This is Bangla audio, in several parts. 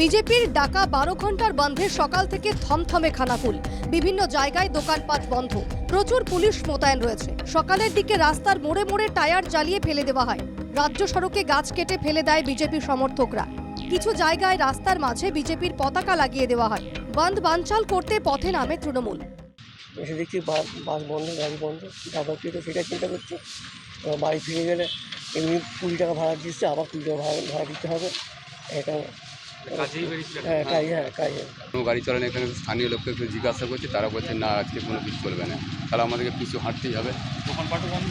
বিজেপির ডাকা বারো ঘণ্টার বন্ধে সকাল থেকে থমথমে খানাকুল বিভিন্ন জায়গায় দোকানপাট বন্ধ। প্রচুর পুলিশ মোতায়েন রয়েছে। সকালের দিকে রাস্তার মোড়ে মোড়ে টায়ার জ্বালিয়ে ফেলে দেওয়া হয়। রাজ্য সড়কে গাছ কেটে ফেলে দেয় বিজেপি সমর্থকরা। কিছু জায়গায় রাস্তার মাঝে বিজেপির পতাকা লাগিয়ে দেওয়া হয়। বন্ধ বানচাল করতে পথে নামে তৃণমূল। এসে সেটা বাড়ি ফিরে গেলে এমনি কুড়ি টাকা ভাড়া দিচ্ছে, আবার কুড়ি টাকা ভাড়া ভাড়া দিতে হবে। এটা কোনো গাড়ি চালানো এখানে স্থানীয় লোককে একটু জিজ্ঞাসা করছি তারা বলছে না আজকে কোনো কিছু চলবে না। তাহলে আমাদেরকে পিছু হাঁটতেই হবে। দোকান পাটও বন্ধ?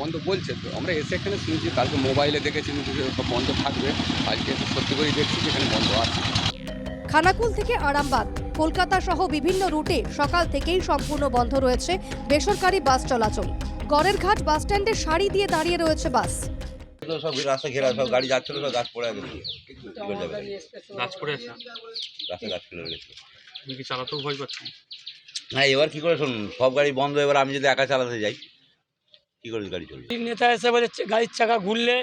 বন্ধ বলছে তো। আমরা এসে এখানে শুনছি কালকে মোবাইলে দেখেছি সব বন্ধ থাকবে। আজকে সত্যি করেই দেখছি এখানে বন্ধ আছে। খানাকুল থেকে আরামবাগ কলকাতা সহ বিভিন্ন রুটে সকাল থেকেই সম্পূর্ণ বন্ধ রয়েছে বেসরকারি বাস চলাচল। গড়ের ঘাট বাস স্ট্যান্ডে সারি দিয়ে দাঁড়িয়ে রয়েছে বাস। সব রাস্তা ঘেরা সব গাড়ি যাচ্ছিল সব গাছ পড়ে গেছে গাছ পড়ে আছে রাস্তা গাছ ফেলে গেছে তুমি কি চালাতেও ভয় পাচ্ছ? না এবার কি করে শুনুন সব গাড়ি বন্ধ এবার আমি যদি একা চালাতে যাই কি করে গাড়ি চলবে? ঠিক নেতা এসে বলে গাড়ির চাকা ঘুরলে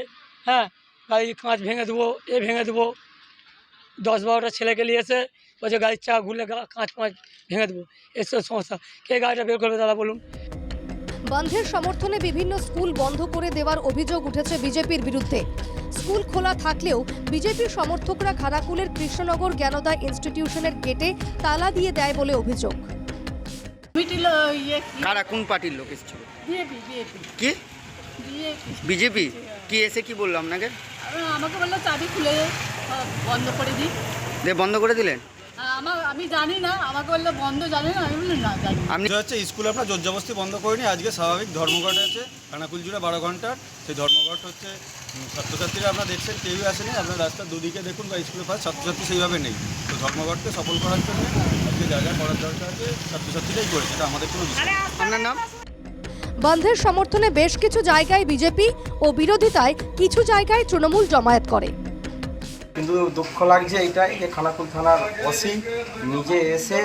হ্যাঁ গাড়ির কাঁচ ভেঙে দেবো এ ভেঙে দেবো। দশ বারোটা ছেলেকে নিয়ে এসে বলছে গাড়ির চাকা ঘুরলে কাঁচ কাঁচ ভেঙে দেবো। এসব সমস্যা কে গাড়িটা বের করবে দাদা বলুন? বন্ধের সমর্থনে বিভিন্ন স্কুল বন্ধ করে দেওয়ার অভিযোগ উঠেছে বিজেপির বিরুদ্ধে। স্কুল খোলা থাকলেও বিজেপির সমর্থকরা খানাকুলের কৃষ্ণনগর জ্ঞানদা ইনস্টিটিউশনের গেটে তালা দিয়ে দেয় বলে অভিযোগ। ইয়ে কারা কোন পার্টির লোক এসেছিল। কি? বিজেপি। কি এসে কি বলল আপনাকে? আমাকে বলল চাবি খুলে বন্ধ করে দিই। বন্ধ করে দিলেন? আমার আমি জানি না আমাকে বলল বন্ধ জানি না আমি বললাম না জানি না। আপনি হচ্ছে স্কুলে আপনার জোরজবস্তি বন্ধ করিনি আজকে স্বাভাবিক ধর্মঘট আছে খানাকুল জুড়ে বারো ঘণ্টার সেই ধর্মঘট হচ্ছে উম, ছাত্রছাত্রীরা আপনারা দেখছেন কেউই আসেনি আপনার রাস্তার দুদিকে দেখুন বা স্কুলে ছাত্রছাত্রী সেইভাবে নেই তো ধর্মঘটকে সফল করার জন্য আজকে যা যা করার দরকার আছে ছাত্রছাত্রীরাই করেছে এটা আমাদের কোনো বিষয় না। আপনার নাম বন্ধের সমর্থনে বেশ কিছু জায়গায় বিজেপি ও বিরোধিতায় কিছু জায়গায় তৃণমূল জমায়েত করে কিন্তু দুঃখ লাগছে এইটাই যে খানাকুল থানার ওসি নিজে এসে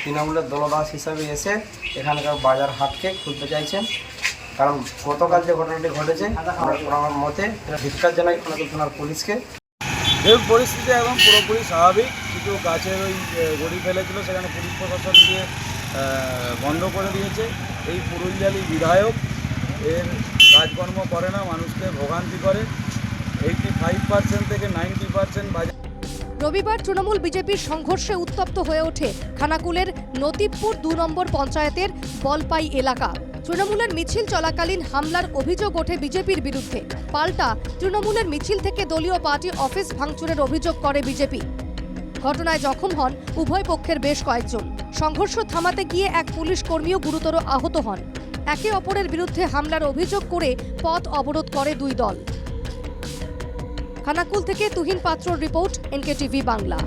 তৃণমূলের দলদাস হিসাবে এসে এখানকার বাজার হাটকে খুলতে চাইছেন। কারণ গতকাল যে ঘটনাটি ঘটেছে, আমরা মতে এটা ধিক্কার জানাই খানাকুল থানার পুলিশকে। এই পরিস্থিতি এখন পুরোপুরি স্বাভাবিক। কিছু গাছের ওই গড়ি ফেলেছিল, সেখানে পুলিশ প্রশাসন দিয়ে বন্ধ করে দিয়েছে। এই পুরুলিয়ালি বিধায়ক, এর কাজকর্ম করে না, মানুষকে ভোগান্তি করে। রবিবার তৃণমূল বিজেপির সংঘর্ষে উত্তপ্ত হয়ে ওঠে খানাকুলের নতিবপুর দু নম্বর পঞ্চায়েতের বলপাই এলাকা। তৃণমূলের মিছিল চলাকালীন হামলার অভিযোগ ওঠে বিজেপির বিরুদ্ধে। পাল্টা, তৃণমূলের মিছিল থেকে দলীয় পার্টি অফিস ভাঙচুরের অভিযোগ করে বিজেপি। ঘটনায় জখম হন উভয় পক্ষের বেশ কয়েকজন। সংঘর্ষ থামাতে গিয়ে এক পুলিশ কর্মীও গুরুতর আহত হন। একে অপরের বিরুদ্ধে হামলার অভিযোগ করে পথ অবরোধ করে দুই দল। খানাকুল থেকে তুহিন পাত্র রিপোর্ট এনকে টিভি বাংলা।